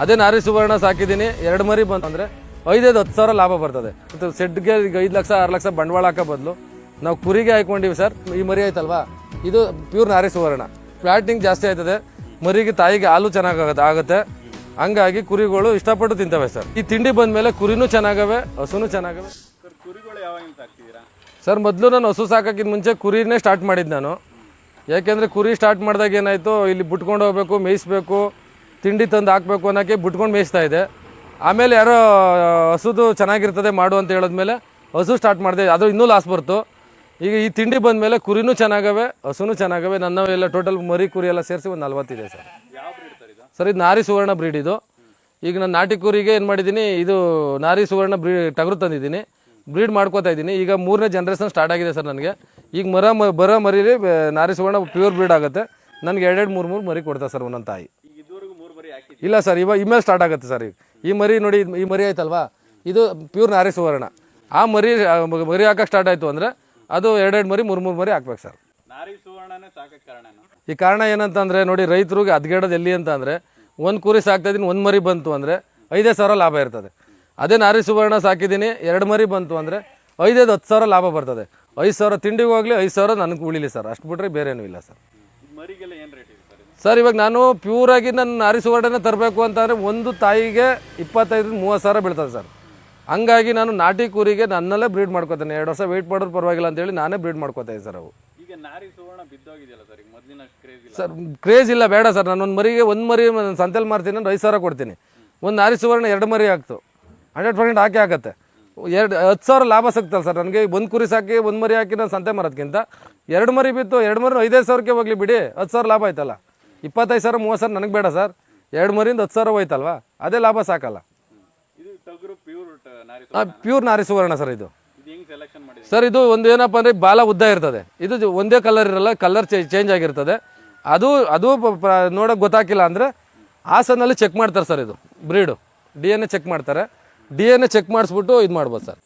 ಅದೇ ನಾರಿ ಸುವರ್ಣ ಸಾಕಿದ್ದೀನಿ. ಎರಡು ಮರಿ ಬಂತು ಅಂದರೆ ಐದೈದು ಹತ್ತು ಸಾವಿರ ಲಾಭ ಬರ್ತದೆ. ಮತ್ತು ಸೆಡ್ಗೆ ಈಗ ಐದು ಲಕ್ಷ ಆರು ಲಕ್ಷ ಬಂಡವಾಳ ಹಾಕೋ ಬದಲು ನಾವು ಕುರಿಗೆ ಹಾಕೊಂಡಿವಿ ಸರ್. ಈ ಮರಿ ಆಯ್ತಲ್ವಾ? ಇದು ಪ್ಯೂರ್ ನಾರಿ ಸುವರ್ಣ. ಫ್ಲಾಟಿಂಗ್ ಜಾಸ್ತಿ ಆಯ್ತದೆ. ಮರಿಗೆ ತಾಯಿಗೆ ಹಾಲು ಚೆನ್ನಾಗಿ ಆಗುತ್ತೆ. ಹಂಗಾಗಿ ಕುರಿಗಳು ಇಷ್ಟಪಟ್ಟು ತಿಂತವೆ ಸರ್. ಈ ತಿಂಡಿ ಬಂದಮೇಲೆ ಕುರಿನೂ ಚೆನ್ನಾಗವೆ ಹಸುನೂ ಚೆನ್ನಾಗವೆ. ಸರ್ ಮೊದಲು ನಾನು ಹಸು ಸಾಕೋಕ್ಕಿಂತ ಮುಂಚೆ ಕುರಿನೇ ಸ್ಟಾರ್ಟ್ ಮಾಡಿದ್ದು ನಾನು. ಯಾಕೆಂದರೆ ಕುರಿ ಸ್ಟಾರ್ಟ್ ಮಾಡಿದಾಗ ಏನಾಯಿತು ಇಲ್ಲಿ ಬಿಟ್ಕೊಂಡು ಹೋಗಬೇಕು ಮೇಯಿಸ್ಬೇಕು. ತಿಂಡಿ ತಂದು ಹಾಕಬೇಕು ಅನ್ನೋಕ್ಕೆ ಬಿಟ್ಕೊಂಡು ಮೇಯಿಸ್ತಾ ಇದೆ. ಆಮೇಲೆ ಯಾರೋ ಹಸುದು ಚೆನ್ನಾಗಿರ್ತದೆ ಮಾಡು ಅಂತ ಹೇಳಿದ್ಮೇಲೆ ಹಸು ಸ್ಟಾರ್ಟ್ ಮಾಡಿದೆ. ಅದು ಇನ್ನೂ ಲಾಸ್ ಬರ್ತು. ಈಗ ಈ ತಿಂಡಿ ಬಂದಮೇಲೆ ಕುರಿನೂ ಚೆನ್ನಾಗವೆ, ಹಸುನೂ ಚೆನ್ನಾಗವೆ ನನ್ನ ಎಲ್ಲ ಟೋಟಲ್ ಮರಿ ಕುರಿ ಎಲ್ಲ ಸೇರಿಸಿ ಒಂದು ನಲ್ವತ್ತಿದೆ ಸರ್. ಸರ್, ಇದು ನಾರಿ ಸುವರ್ಣ ಬ್ರೀಡ್ ಇದು. ಈಗ ನಾನು ನಾಟಿ ಕುರಿಗೆ ಏನು ಮಾಡಿದ್ದೀನಿ ಇದು ನಾರಿ ಸುವರ್ಣ ಬ್ರೀ ಟಗರು ತಂದಿದ್ದೀನಿ. ಬ್ರೀಡ್ ಮಾಡ್ಕೋತಾ ಇದ್ದೀನಿ. ಈಗ ಮೂರನೇ ಜನ್ರೇಷನ್ ಸ್ಟಾರ್ಟ್ ಆಗಿದೆ ಸರ್ ನನಗೆ. ಈಗ ಮರ ಮ, ಬರೋ ಮರಿಲಿ ನಾರಿ ಸುವರ್ಣ ಪ್ಯೂರ್ ಬ್ರೀಡ್ ಆಗುತ್ತೆ. ನನಗೆ ಎರಡೆರಡು ಮೂರು ಮೂರು ಮರಿ ಕೊಡ್ತಾರೆ ಸರ್ ಒಂದೊಂದು ತಾಯಿ ಈಗ ಇದುವರೆಗೂ ಮೂರು ಮರಿ ಹಾಕಿದ್ವಿ ಇಲ್ಲ ಸರ್ ಇವಾಗ ಇಮೇಲೆ ಸ್ಟಾರ್ಟ್ ಆಗುತ್ತೆ ಸರ್ ಈಗ. ಈ ಮರಿ ನೋಡಿ ಈ ಮರಿ ಆಯ್ತಲ್ವಾ? ಇದು ಪ್ಯೂರ್ ನಾರಿ ಸುವರ್ಣ. ಆ ಮರಿ ಮರಿ ಹಾಕಕ್ಕೆ ಸ್ಟಾರ್ಟ್ ಆಯಿತು ಅಂದರೆ ಅದು ಎರಡೆರಡು ಮರಿ ಮೂರು ಮೂರು ಮರಿ ಹಾಕ್ಬೇಕು ಸರ್. ಈ ಕಾರಣ ಏನಂತಂದರೆ ನೋಡಿ ರೈತರಿಗೆ ಅದ್ಗೇಡೋದು ಎಲ್ಲಿ ಅಂತ ಅಂದರೆ ಒಂದು ಕುರಿ ಸಾಕ್ತಾ ಇದ್ದೀನಿ ಒಂದು ಮರಿ ಬಂತು ಅಂದರೆ ಐದೇ ಸಾವಿರ ಲಾಭ ಇರ್ತದೆ. ಅದೇ ನಾರಿ ಸುವರ್ಣ ಸಾಕಿದ್ದೀನಿ ಎರಡು ಮರಿ ಬಂತು ಅಂದರೆ ಐದೈದು ಹತ್ತು ಸಾವಿರ ಲಾಭ ಬರ್ತದೆ. ಐದು ಸಾವಿರ ತಿಂಡಿಗೂ ಹೋಗಲಿ ಐದು ಸಾವಿರ ನನಗೆ ಉಳಿಲಿ ಸರ್. ಅಷ್ಟು ಬಿಟ್ರೆ ಬೇರೇನೂ ಇಲ್ಲ ಸರ್. ಮರಿಗೆಲ್ಲ ಏನು ರೇಟ್ ಇದೆ? ಸರ್ ಇವಾಗ ನಾನು ಪ್ಯೂರಾಗಿ ನನ್ನ ನಾರಿ ಸುವರ್ಣನೇ ತರಬೇಕು ಅಂತಂದರೆ ಒಂದು ತಾಯಿಗೆ ಇಪ್ಪತ್ತೈದರಿಂದ ಮೂವತ್ತು ಸಾವಿರ ಬೀಳ್ತದೆ ಸರ್. ಹಂಗಾಗಿ ನಾನು ನಾಟಿ ಕುರಿಗೆ ನನ್ನಲ್ಲೇ ಬ್ರೀಡ್ ಮಾಡ್ಕೋತೇನೆ. ಎರಡು ವರ್ಷ ವೆಯ್ಟ್ ಮಾಡೋದು ಪರವಾಗಿಲ್ಲ ಅಂತೇಳಿ ನಾನೇ ಬ್ರೀಡ್ ಮಾಡ್ಕೋತಾ ಸರ್ ಅವು. ಸರ್ ಕ್ರೇಜ್ ಇಲ್ಲ. ಬೇಡ ಸರ್. ನಾನು ಒಂದು ಮರಿಗೆ ಒಂದು ಮರಿ ನಾನು ಸಂತೆಲಿ ಮಾರ್ತೀನಿ ಅಂದ್ರೆ ಐದು ಸಾವಿರ ಕೊಡ್ತೀನಿ. ಒಂದು ನಾರಿ ಸುವರ್ಣ ಎರಡು ಮರಿ ಆಗ್ತು. ಹಂಡ್ರೆಡ್ ಪರ್ಸೆಂಟ್ ಹಾಕಿ ಆಗುತ್ತೆ. ಎರಡು ಹತ್ತು ಸಾವಿರ ಲಾಭ ಸಿಗ್ತಲ್ಲ ಸರ್. ನನಗೆ ಒಂದು ಕುರಿ ಸಾಕಿ ಒಂದು ಮರಿ ಹಾಕಿ ನಾನು ಸಂತೆ ಮಾರೋದಕ್ಕಿಂತ ಎರಡು ಮರಿ ಬಿತ್ತು ಎರಡು ಮರಿ ಐದೈದು ಸಾವಿರಕ್ಕೆ ಹೋಗ್ಲಿ ಬಿಡಿ. ಹತ್ತು ಸಾವಿರ ಲಾಭ ಆಯ್ತಲ್ಲ. ಇಪ್ಪತ್ತೈದು ಸಾವಿರ ಮೂವತ್ತು ಸಾವಿರ ನನಗೆ ಬೇಡ ಸರ್. ಎರಡು ಮರಿಂದ ಹತ್ತು ಸಾವಿರ ಹೋಯ್ತಲ್ವಾ? ಅದೇ ಲಾಭ ಸಾಕಲ್ಲ. ಪ್ಯೂರ್ ನಾರಿ ಸುವರ್ಣ. ಸರ್ ಇದು. ಸರ್ ಇದು ಒಂದು ಏನಪ್ಪ ಅಂದರೆ ಬಾಲ ಉದ್ದ ಇರ್ತದೆ. ಇದು ಒಂದೇ ಕಲರ್ ಇರಲ್ಲ ಕಲರ್ ಚೇಂಜ್ ಆಗಿರ್ತದೆ. ಅದು ಅದು ನೋಡೋಕೆ ಗೊತ್ತಾಗಿಲ್ಲ ಅಂದರೆ ಹಾಸನಲ್ಲಿ ಚೆಕ್ ಮಾಡ್ತಾರೆ ಸರ್ ಇದು. Breed D N A check ಮಾಡ್ತಾರೆ. ಡಿ ಎನ್ ಎ ಚೆಕ್ ಮಾಡಿಸ್ಬಿಟ್ಟು ಇದು ಮಾಡ್ಬೋದು ಸರ್.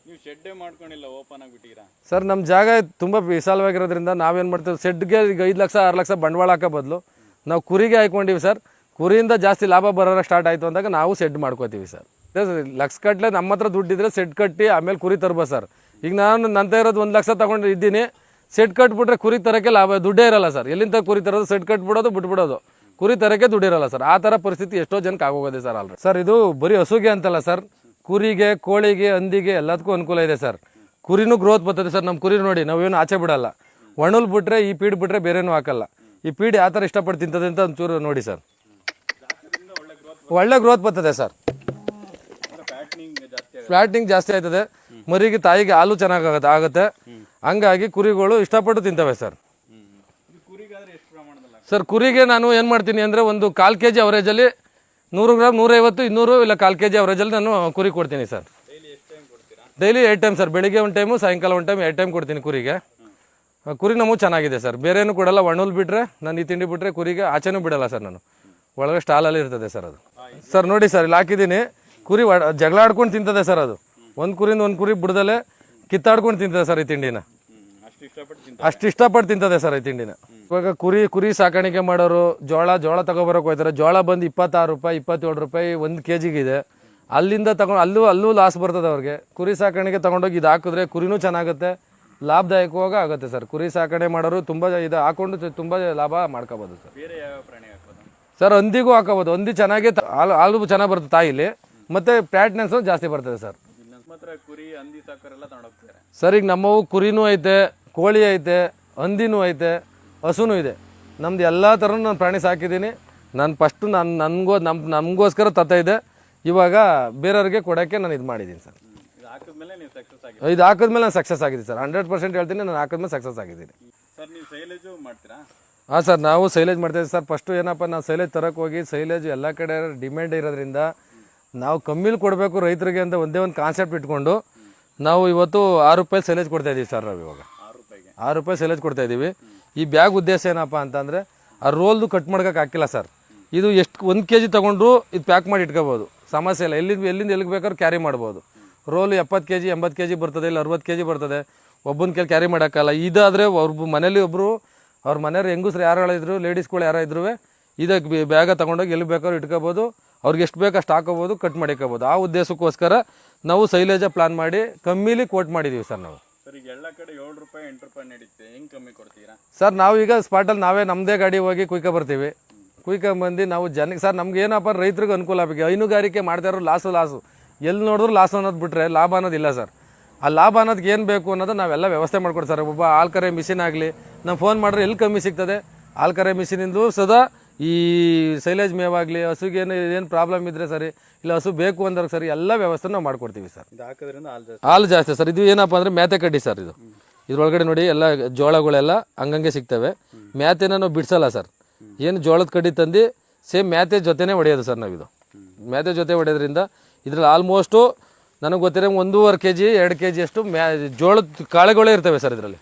ಸರ್ ನಮ್ಮ ಜಾಗ ತುಂಬ ವಿಶಾಲವಾಗಿರೋದ್ರಿಂದ ನಾವೇನು ಮಾಡ್ತೀವಿ? ಸೆಡ್ಗೆ ಈಗ ಐದು ಲಕ್ಷ ಆರು ಲಕ್ಷ ಬಂಡವಾಳ ಹಾಕೋ ಬದಲು ನಾವು ಕುರಿಗೆ ಹಾಕ್ಕೊಂಡಿವಿ ಸರ್. ಕುರಿಯಿಂದ ಜಾಸ್ತಿ ಲಾಭ ಬರೋಣ ಸ್ಟಾರ್ಟ್ ಆಯಿತು ಅಂದಾಗ ನಾವು ಸೆಡ್ ಮಾಡ್ಕೋತೀವಿ ಸರ್. ಲಕ್ಷ ಕಟ್ಟಲೆ ನಮ್ಮ ಹತ್ರ ದುಡ್ಡಿದ್ರೆ ಸೆಡ್ ಕಟ್ಟಿ ಆಮೇಲೆ ಕುರಿ ತರ್ಬೋದು ಸರ್. ಈಗ ನಾನು ನಂತ ಇರೋದು ಒಂದು ಲಕ್ಷ ತಗೊಂಡು ಇದ್ದೀನಿ. ಸೆಡ್ ಕಟ್ಬಿಟ್ರೆ ಕುರಿ ತರೋಕ್ಕೆ ಲಾಭ, ದುಡ್ಡೇ ಇರಲ್ಲ ಸರ್. ಎಲ್ಲಿಂದ ಕುರಿ ತರೋದು? ಸೆಡ್ ಕಟ್ಬಿಡೋದು, ಬಿಟ್ಬಿಡೋದು. ಕುರಿ ತರೋಕ್ಕೆ ದುಡ್ಡಿರಲ್ಲ ಸರ್. ಆ ಥರ ಪರಿಸ್ಥಿತಿ ಎಷ್ಟೋ ಜನಕ್ಕೆ ಆಗೋಗೋದೆ ಸರ್ ಆಲ್ರೆಡಿ ಸರ್, ಇದು ಬರೀ ಹಸುಗೆ ಅಂತಲ್ಲ ಸರ್. ಕುರಿಗೆ, ಕೋಳಿಗೆ, ಹಂದಿಗೆ ಎಲ್ಲದಕ್ಕೂ ಅನುಕೂಲ ಇದೆ ಸರ್. ಕುರಿನೂ ಗ್ರೋತ್ ಬರ್ತದೆ ಸರ್. ನಮ್ಮ ಕುರಿ ನೋಡಿ, ನಾವೇನು ಆಚೆ ಬಿಡಲ್ಲ. ಒಣಲ್ ಬಿಟ್ರೆ, ಈ ಪೀಡ್ ಬಿಟ್ರೆ ಬೇರೆನೂ ಹಾಕಲ್ಲ. ಈ ಪೀಡೆ ಆ ಥರ ಇಷ್ಟಪಟ್ಟು ತಿಂತದೆ ಅಂತ ಒಂಚೂರು ನೋಡಿ ಸರ್. ಒಳ್ಳೆ ಗ್ರೋತ್ ಬರ್ತದೆ ಸರ್. ಫ್ಯಾಟ್ನಿಂಗ್ ಜಾಸ್ತಿ ಆಯ್ತದೆ. ಮರಿಗೆ, ತಾಯಿಗೆ ಹಾಲು ಚೆನ್ನಾಗಿ ಆಗುತ್ತೆ. ಹಂಗಾಗಿ ಕುರಿಗಳು ಇಷ್ಟಪಟ್ಟು ತಿಂತವೆ ಸರ್. ಸರ್, ಕುರಿಗೆ ನಾನು ಏನು ಮಾಡ್ತೀನಿ ಅಂದರೆ ಒಂದು ಕಾಲು ಕೆ ಜಿ ಅವರೇಜಲ್ಲಿ ನೂರು ಗ್ರಾಮ್ ನೂರೈವತ್ತು, ಇನ್ನೂರು ಇಲ್ಲ ಕಾಲು ಕೆ ಜಿ ಅವರೇಜಲ್ಲಿ ನಾನು ಕುರಿ ಕೊಡ್ತೀನಿ sir. Daily eight time sir. ಬೆಳಿಗ್ಗೆ ಒಂದು ಟೈಮು ಸಾಯಂಕಾಲ ಒಂದು ಟೈಮ್ ಎರಡು ಟೈಮ್ ಕೊಡ್ತೀನಿ ಕುರಿಗೆ. ಕುರಿ ನಮಗೂ ಚೆನ್ನಾಗಿದೆ ಸರ್. ಬೇರೇನು ಕೊಡಲ್ಲ. ಒಣಲ್ ಬಿಟ್ಟರೆ ನಾನು ಈ ತಿಂಡಿ ಬಿಟ್ಟರೆ ಕುರಿಗೆ ಆಚೆನೂ ಬಿಡಲ್ಲ ಸರ್ ನಾನು. ಒಳಗೆ ಸ್ಟಾಲಲ್ಲಿ ಇರ್ತದೆ ಸರ್ ಅದು. ಸರ್, ನೋಡಿ ಸರ್, ಇಲ್ಲಿ ಹಾಕಿದ್ದೀನಿ. ಕುರಿ ಜಗಳಾಡ್ಕೊಂಡು ತಿಂತದೆ ಸರ್ ಅದು. ಒಂದು ಕುರಿಂದ ಒಂದು ಕುರಿ ಬಿಡ್ದಲೆ ಕಿತ್ತಾಡ್ಕೊಂಡು ತಿಂತದೆ ಸರ್ ಈ ತಿಂಡಿನ. ಅಷ್ಟು ಇಷ್ಟಪಟ್ಟು ತಿಂತದೆ ಸರ್ ಈ ತಿಂಡಿನ. ಇವಾಗ ಕುರಿ ಕುರಿ ಸಾಕಾಣಿಕೆ ಮಾಡೋರು, ಜೋಳ ಜೋಳ ತಗೊಬರಕ್ಕೆ ಹೋಗ್ತಾರೆ. ಜೋಳ ಬಂದು ಇಪ್ಪತ್ತಾರು ರೂಪಾಯಿ, ಇಪ್ಪತ್ತೇಳು ರೂಪಾಯಿ ಒಂದು ಕೆ ಜಿಗಿದೆ ಅಲ್ಲಿಂದ ತಗೊಂಡು, ಅಲ್ಲೂ ಅಲ್ಲೂ ಲಾಸ್ ಬರ್ತದೆ ಅವ್ರಿಗೆ. ಕುರಿ ಸಾಕಾಣಿಕೆ ತಗೊಂಡೋಗಿ ಇದು ಹಾಕಿದ್ರೆ ಕುರಿನೂ ಚೆನ್ನಾಗುತ್ತೆ. ಲಾಭದಾಯಕವಾಗಿ ಆಗುತ್ತೆ ಸರ್. ಕುರಿ ಸಾಕಣೆ ಮಾಡೋರು ತುಂಬ ಇದು ಹಾಕೊಂಡು ತುಂಬ ಲಾಭ ಮಾಡ್ಕೋಬೋದು ಸರ್. ಬೇರೆ ಯಾವ ಪ್ರಾಣಿ ಹಾಕೋದು ಸರ್ ಹಂದಿಗೂ ಹಾಕೋಬೋದು ಹಂದಿ ಚೆನ್ನಾಗಿ ಹಾಲು ಹಾಲು ಚೆನ್ನಾಗಿ ಬರುತ್ತೆ ತಾಯಿಲಿ ಮತ್ತು ಪ್ಯಾಟ್ನೆಸ್ ಜಾಸ್ತಿ ಬರ್ತದೆ ಸರ್. ಕುರಿ ಹಂದಿ ಸಾಕೋರೆಲ್ಲ ತಗೊಂಡೋಗ್ತಾರೆ ಸರ್ ಈಗ ನಮ್ಮವು ಕುರಿನೂ ಐತೆ ಕೋಳಿ ಐತೆ ಹಂದಿನೂ ಐತೆ ಹಸುನೂ ಇದೆ. ನಮ್ದು ಎಲ್ಲ ಥರನೂ ನಾನು ಪ್ರಾಣಿ ಸಾಕಿದ್ದೀನಿ. ನಾನು ಫಸ್ಟು ನಾನು ನನಗೋ ನಮ್ಮ ನಮಗೋಸ್ಕರ ತತ್ತ ಇದೆ. ಇವಾಗ ಬೇರೆಯವ್ರಿಗೆ ಕೊಡೋಕ್ಕೆ ನಾನು ಇದು ಮಾಡಿದ್ದೀನಿ ಸರ್. ಇದು ಹಾಕಿದ್ಮೇಲೆ ನಾನು ಸಕ್ಸಸ್ ಆಗಿದ್ದೀನಿ ಸರ್. ಹಂಡ್ರೆಡ್ ಪರ್ಸೆಂಟ್ ಹೇಳ್ತೀನಿ ನಾನು ಹಾಕಿದ್ಮೇಲೆ ಸಕ್ಸಸ್ ಆಗಿದ್ದೀನಿ. ಸರ್ ನೀವು ಸೈಲೇಜು ಮಾಡ್ತೀರಾ? ಹಾಂ ಸರ್ ನಾವು ಸೈಲೇಜ್ ಮಾಡ್ತಾಯಿದ್ದೀವಿ ಸರ್. ಫಸ್ಟು ಏನಪ್ಪ ನಾವು ಸೈಲೇಜ್ ತರಕ್ಕೆ ಹೋಗಿ ಸೈಲೇಜ್ ಎಲ್ಲ ಕಡೆ ಡಿಮ್ಯಾಂಡ್ ಇರೋದ್ರಿಂದ ನಾವು ಕಮ್ಮಿಲಿ ಕೊಡಬೇಕು ರೈತರಿಗೆ ಅಂತ ಒಂದೇ ಒಂದು ಕಾನ್ಸೆಪ್ಟ್ ಇಟ್ಕೊಂಡು ನಾವು ಇವತ್ತು ಆರು ರೂಪಾಯಿ ಸೈಲೇಜ್ ಕೊಡ್ತಾ ಇದ್ದೀವಿ ಸರ್ ನಾವು ಇವಾಗ. ಆರು ರೂಪಾಯಿ ಸೈಲೇಜ್ ಕೊಡ್ತಾ ಇದ್ದೀವಿ ಈ ಬ್ಯಾಗ್ ಉದ್ದೇಶ ಏನಪ್ಪ ಅಂತಂದರೆ ಆ ರೋಲ್ದು ಕಟ್ ಮಾಡ್ಕೊಕ್ಕೆ ಹಾಕಿಲ್ಲ ಸರ್. ಇದು ಎಷ್ಟು ಒಂದು ಕೆ ಜಿ ತೊಗೊಂಡ್ರು ಇದು ಪ್ಯಾಕ್ ಮಾಡಿ ಇಟ್ಕೋಬೋದು. ಸಮಸ್ಯೆ ಇಲ್ಲ. ಎಲ್ಲಿಂದ ಎಲ್ಲಿಂದ ಎಲ್ಲಿಗೆ ಬೇಕಾದ್ರೂ ಕ್ಯಾರಿ ಮಾಡ್ಬೋದು. ರೋಲ್ ಎಪ್ಪತ್ತು ಕೆ ಜಿ ಎಂಬತ್ತು ಕೆ ಜಿ ಬರ್ತದೆ ಇಲ್ಲ ಅರವತ್ತು ಕೆ ಜಿ ಬರ್ತದೆ. ಒಬ್ಬನ ಕೈಲಿ ಕ್ಯಾರಿ ಮಾಡೋಕ್ಕಲ್ಲ ಇದಾದರೆ ಅವ್ರ ಮನೇಲಿ ಒಬ್ಬರು ಅವ್ರ ಮನೆಯವ್ರು ಹೆಂಗಸ್ರು ಯಾರು ಲೇಡೀಸ್ಗಳು ಯಾರೋ ಇದ್ರು ಇದಕ್ಕೆ ಬ್ಯಾಗ ತೊಗೊಂಡೋಗಿ ಎಲ್ಲಿ ಬೇಕಾದ್ರೂ ಇಟ್ಕೋಬೋದು. ಅವ್ರಿಗೆ ಎಷ್ಟು ಬೇಕು ಅಷ್ಟು ಹಾಕೋಬೋದು ಕಟ್ ಮಾಡಿಕೋಬೋದು. ಆ ಉದ್ದೇಶಕ್ಕೋಸ್ಕರ ನಾವು ಸೈಲೇಜ ಪ್ಲಾನ್ ಮಾಡಿ ಕಮ್ಮಿಲಿ ಕೋಟ್ ಮಾಡಿದ್ದೀವಿ ಸರ್ ನಾವು. ಸರ್ ಈಗ ಎಲ್ಲ ಕಡೆ ಏಳು ರೂಪಾಯಿ ಎಂಟು ರೂಪಾಯಿ ನಡೀತೆ. ಹೆಂಗ್ ಕಮ್ಮಿ ಕೊಡ್ತೀರಾ? ಸರ್ ನಾವೀಗ ಸ್ಪಾಟಲ್ಲಿ ನಾವೇ ನಮ್ಮದೇ ಗಾಡಿ ಹೋಗಿ ಕುಯ್ಕೊ ಬರ್ತೀವಿ. ಕುಯ್ಕೊಂಬಂದು ನಾವು ಜನ ಸರ್ ನಮ್ಗೆ ಏನಪ್ಪ ರೈತರಿಗೆ ಅನುಕೂಲ ಆಗಬೇಕು. ಹೈನುಗಾರಿಕೆ ಮಾಡ್ತಾ ಇರೋ ಲಾಸು ಲಾಸು. ಎಲ್ಲಿ ನೋಡಿದ್ರು ಲಾಸ್ ಅನ್ನೋದು ಬಿಟ್ಟರೆ ಲಾಭ ಅನ್ನೋದಿಲ್ಲ ಸರ್. ಆ ಲಾಭ ಅನ್ನೋದಕ್ಕೆ ಏನು ಬೇಕು ಅನ್ನೋದು ನಾವೆಲ್ಲ ವ್ಯವಸ್ಥೆ ಮಾಡ್ಕೊಡಿ ಸರ್. ಒಬ್ಬ ಆಲ್ಕರೆ ಕರೆ ಮಿಷಿನ್ ಆಗಲಿ ನಾವು ಫೋನ್ ಮಾಡಿದ್ರೆ ಎಲ್ಲಿ ಕಮ್ಮಿ ಸಿಗ್ತದೆ? ಆಲ್ಕರೆ ಕರೆ ಮಿಷಿನಿಂದು ಸದಾ ಈ ಸೈಲೇಜ್ ಮೇವಾಗಲಿ ಹಸುಗೆ ಏನು ಏನು ಪ್ರಾಬ್ಲಮ್ ಇದ್ದರೆ ಸರಿ ಇಲ್ಲ ಹಸು ಬೇಕು ಅಂದ್ರೆ ಸರಿ ಎಲ್ಲ ವ್ಯವಸ್ಥೆ ನಾವು ಮಾಡ್ಕೊಡ್ತೀವಿ ಸರ್. ಹಾಲು ಜಾಸ್ತಿ. ಸರ್. ಇದು ಏನಪ್ಪ ಅಂದರೆ ಮ್ಯಾತೆ ಕಡ್ಡಿ ಸರ್ ಇದು. ಇದ್ರೊಳಗಡೆ ನೋಡಿ ಎಲ್ಲ ಜೋಳಗಳೆಲ್ಲ ಹಂಗಂಗೆ ಸಿಗ್ತವೆ. ಮ್ಯಾತೆನ ನಾವು ಬಿಡಿಸಲ್ಲ ಸರ್. ಏನು ಜೋಳದ ಕಡ್ಡಿ ತಂದು ಸೇಮ್ ಮ್ಯಾತೆ ಜೊತೆನೇ ಹೊಡೆಯೋದು ಸರ್ ನಾವಿದು. ಮ್ಯಾತೆ ಜೊತೆ ಹೊಡೆಯೋದ್ರಿಂದ ಇದ್ರಲ್ಲಿ ಆಲ್ಮೋಸ್ಟು ನನಗೆ ಗೊತ್ತಿರೋ ಒಂದೂವರೆ ಕೆ ಜಿ ಎರಡು ಕೆ ಜಿಯಷ್ಟು ಮ್ಯಾ ಜೋಳದ ಕಾಳುಗಳೇ ಇರ್ತವೆ ಸರ್ ಇದರಲ್ಲಿ.